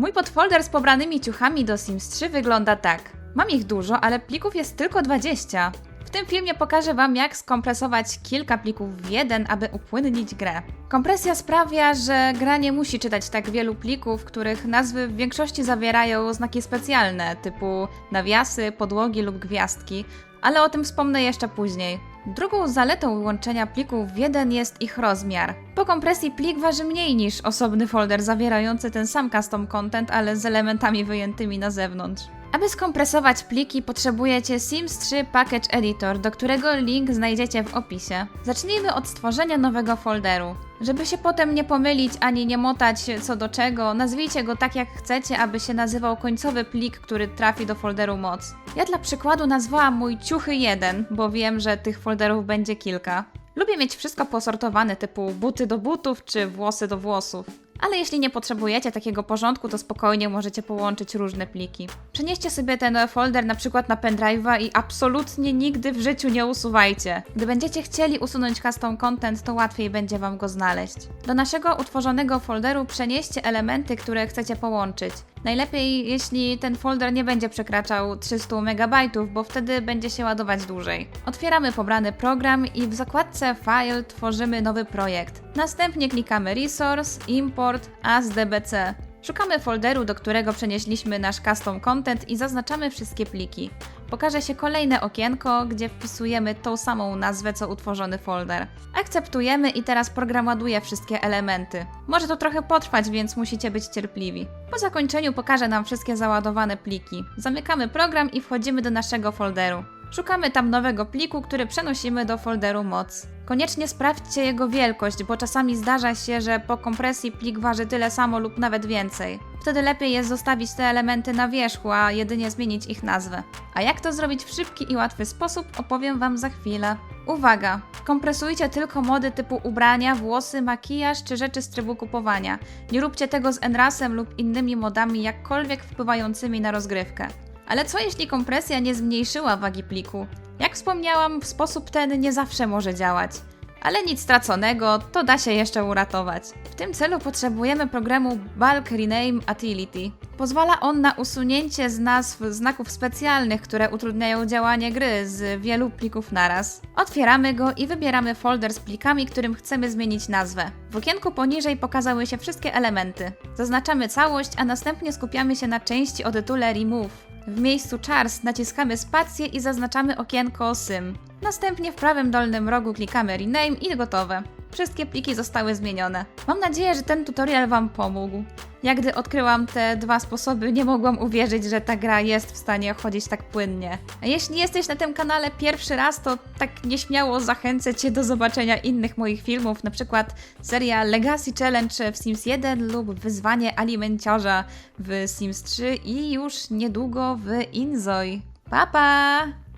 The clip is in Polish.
Mój podfolder z pobranymi ciuchami do Sims 3 wygląda tak. Mam ich dużo, ale plików jest tylko 20. W tym filmie pokażę Wam, jak skompresować kilka plików w jeden, aby upłynnić grę. Kompresja sprawia, że gra nie musi czytać tak wielu plików, których nazwy w większości zawierają znaki specjalne, typu nawiasy, podłogi lub gwiazdki, ale o tym wspomnę jeszcze później. Drugą zaletą łączenia plików w jeden jest ich rozmiar. Po kompresji plik waży mniej niż osobny folder zawierający ten sam custom content, ale z elementami wyjętymi na zewnątrz. Aby skompresować pliki, potrzebujecie Sims 3 Package Editor, do którego link znajdziecie w opisie. Zacznijmy od stworzenia nowego folderu. Żeby się potem nie pomylić ani nie motać co do czego, nazwijcie go tak jak chcecie, aby się nazywał końcowy plik, który trafi do folderu moc. Ja dla przykładu nazwałam mój ciuchy 1, bo wiem, że tych folderów będzie kilka. Lubię mieć wszystko posortowane typu buty do butów czy włosy do włosów. Ale jeśli nie potrzebujecie takiego porządku, to spokojnie możecie połączyć różne pliki. Przenieście sobie ten folder na przykład na pendrive'a i absolutnie nigdy w życiu nie usuwajcie. Gdy będziecie chcieli usunąć custom content, to łatwiej będzie Wam go znaleźć. Do naszego utworzonego folderu przenieście elementy, które chcecie połączyć. Najlepiej, jeśli ten folder nie będzie przekraczał 300 MB, bo wtedy będzie się ładować dłużej. Otwieramy pobrany program i w zakładce File tworzymy nowy projekt. Następnie klikamy Resource, Import, ASDBC. Szukamy folderu, do którego przenieśliśmy nasz custom content i zaznaczamy wszystkie pliki. Pokaże się kolejne okienko, gdzie wpisujemy tą samą nazwę co utworzony folder. Akceptujemy i teraz program ładuje wszystkie elementy. Może to trochę potrwać, więc musicie być cierpliwi. Po zakończeniu pokaże nam wszystkie załadowane pliki. Zamykamy program i wchodzimy do naszego folderu. Szukamy tam nowego pliku, który przenosimy do folderu moc. Koniecznie sprawdźcie jego wielkość, bo czasami zdarza się, że po kompresji plik waży tyle samo lub nawet więcej. Wtedy lepiej jest zostawić te elementy na wierzchu, a jedynie zmienić ich nazwę. A jak to zrobić w szybki i łatwy sposób, opowiem Wam za chwilę. Uwaga! Kompresujcie tylko mody typu ubrania, włosy, makijaż czy rzeczy z trybu kupowania. Nie róbcie tego z Enrasem lub innymi modami jakkolwiek wpływającymi na rozgrywkę. Ale co jeśli kompresja nie zmniejszyła wagi pliku? Jak wspomniałam, w sposób ten nie zawsze może działać. Ale nic straconego, to da się jeszcze uratować. W tym celu potrzebujemy programu Bulk Rename Utility. Pozwala on na usunięcie z nazw znaków specjalnych, które utrudniają działanie gry z wielu plików naraz. Otwieramy go i wybieramy folder z plikami, którym chcemy zmienić nazwę. W okienku poniżej pokazały się wszystkie elementy. Zaznaczamy całość, a następnie skupiamy się na części o tytule Remove. W miejscu Chars naciskamy spację i zaznaczamy okienko Sym. Następnie w prawym dolnym rogu klikamy Rename i gotowe. Wszystkie pliki zostały zmienione. Mam nadzieję, że ten tutorial Wam pomógł. Ja gdy odkryłam te dwa sposoby, nie mogłam uwierzyć, że ta gra jest w stanie chodzić tak płynnie. A jeśli jesteś na tym kanale pierwszy raz, to tak nieśmiało zachęcę Cię do zobaczenia innych moich filmów, na przykład seria Legacy Challenge w Sims 1 lub wyzwanie alimenciarza w Sims 3 i już niedługo w Inzoi. Pa pa!